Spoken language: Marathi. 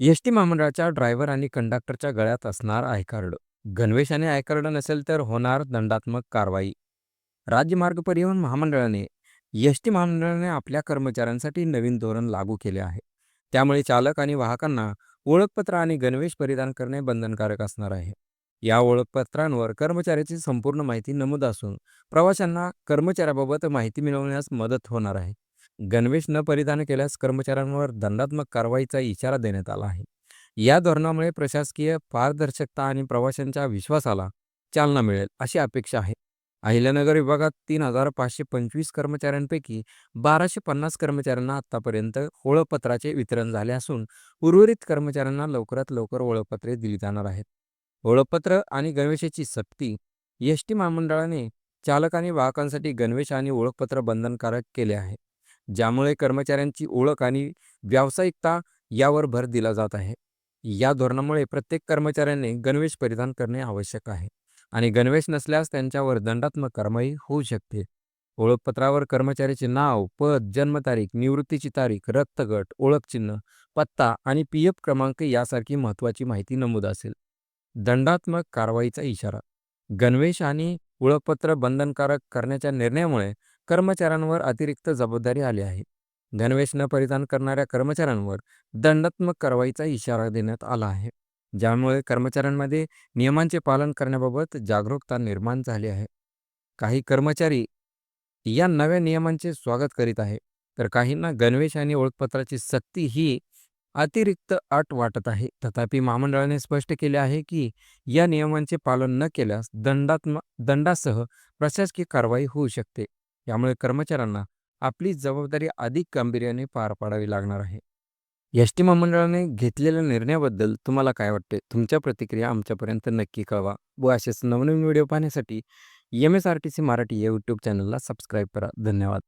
एस टी महामंडळाच्या ड्रायव्हर आणि कंडक्टरच्या गळ्यात असणार आयकार्ड गणवेश आणि आयकार्ड नसेल तर होणार दंडात्मक कारवाई. राज्य मार्ग परिवहन महामंडळाने एस टी महामंडळाने आपल्या कर्मचाऱ्यांसाठी नवीन धोरण लागू केले आहे. त्यामुळे चालक आणि वाहकांना ओळखपत्र आणि गणवेश परिधान करणे बंधनकारक असणार आहे. या ओळखपत्रांवर कर्मचाऱ्याची संपूर्ण माहिती नमूद असून प्रवाशांना कर्मचाऱ्याबाबत माहिती मिळवण्यास मदत होणार आहे. गणवेश न परिधान केल्यास कर्मचाऱ्यांवर दंडात्मक कारवाईचा इशारा देण्यात आला आहे. या धोरणामुळे प्रशासकीय पारदर्शकता आणि प्रवाशांच्या विश्वासाला चालना मिळेल अशी अपेक्षा आहे. अहिल्यानगर विभागात तीन हजार पाचशे पंचवीस कर्मचाऱ्यांपैकी बाराशे पन्नास कर्मचाऱ्यांना आतापर्यंत ओळखपत्राचे वितरण झाले असून उर्वरित कर्मचाऱ्यांना लवकरात लवकर ओळखपत्रे दिली जाणार आहेत. ओळखपत्र आणि गणवेशाची सक्ती एस टी महामंडळाने चालक आणि वाहकांसाठी गणवेश आणि ओळखपत्र बंधनकारक केले आहे. ज्यामुळे कर्मचाऱ्यांची ओळख आणि व्यावसायिकता यावर भर दिला जात आहे. या धोरणामुळे प्रत्येक कर्मचाऱ्याने गणवेश परिधान करणे आवश्यक आहे आणि गणवेश नसल्यास त्यांच्यावर दंडात्मक कारवाई होऊ शकते. ओळखपत्रावर कर्मचाऱ्याचे नाव पद जन्मतारीख निवृत्तीची तारीख रक्तगट ओळखचिन्ह पत्ता आणि पी एफ क्रमांक यासारखी महत्त्वाची माहिती नमूद असेल. दंडात्मक कारवाईचा इशारा. गणवेश आणि ओळखपत्र बंधनकारक करण्याच्या निर्णयामुळे कर्मचाऱ्यांवर अतिरिक्त जबाबदारी आली आहे. गणवेश न परिधान करणाऱ्या कर्मचाऱ्यांवर दंडात्मक कारवाईचा इशारा देण्यात आला आहे. ज्यामुळे कर्मचाऱ्यांमध्ये नियमांचे पालन करण्याबाबत जागरूकता निर्माण झाली आहे. काही कर्मचारी या नव्या नियमांचे स्वागत करीत आहे तर काहींना गणवेश आणि ओळखपत्राची सक्ती ही अतिरिक्त अट वाटत आहे. तथापि महामंडळाने स्पष्ट केले आहे की या नियमांचे पालन न केल्यास दंडात्मक दंडासह प्रशासकीय कारवाई होऊ शकते. यामुळे कर्मचाऱ्यांना आपली जबाबदारी अधिक गांभीर्याने पार पाडावी लागणार आहे. एस टी महामंडळाने घेतलेल्या निर्णयाबद्दल तुम्हाला काय वाटते? तुमच्या प्रतिक्रिया आमच्यापर्यंत नक्की कळवा व असेच नवनवीन व्हिडिओ पाहण्यासाठी M S R T C Marathi या यूट्यूब चॅनलला सबस्क्राईब करा. धन्यवाद.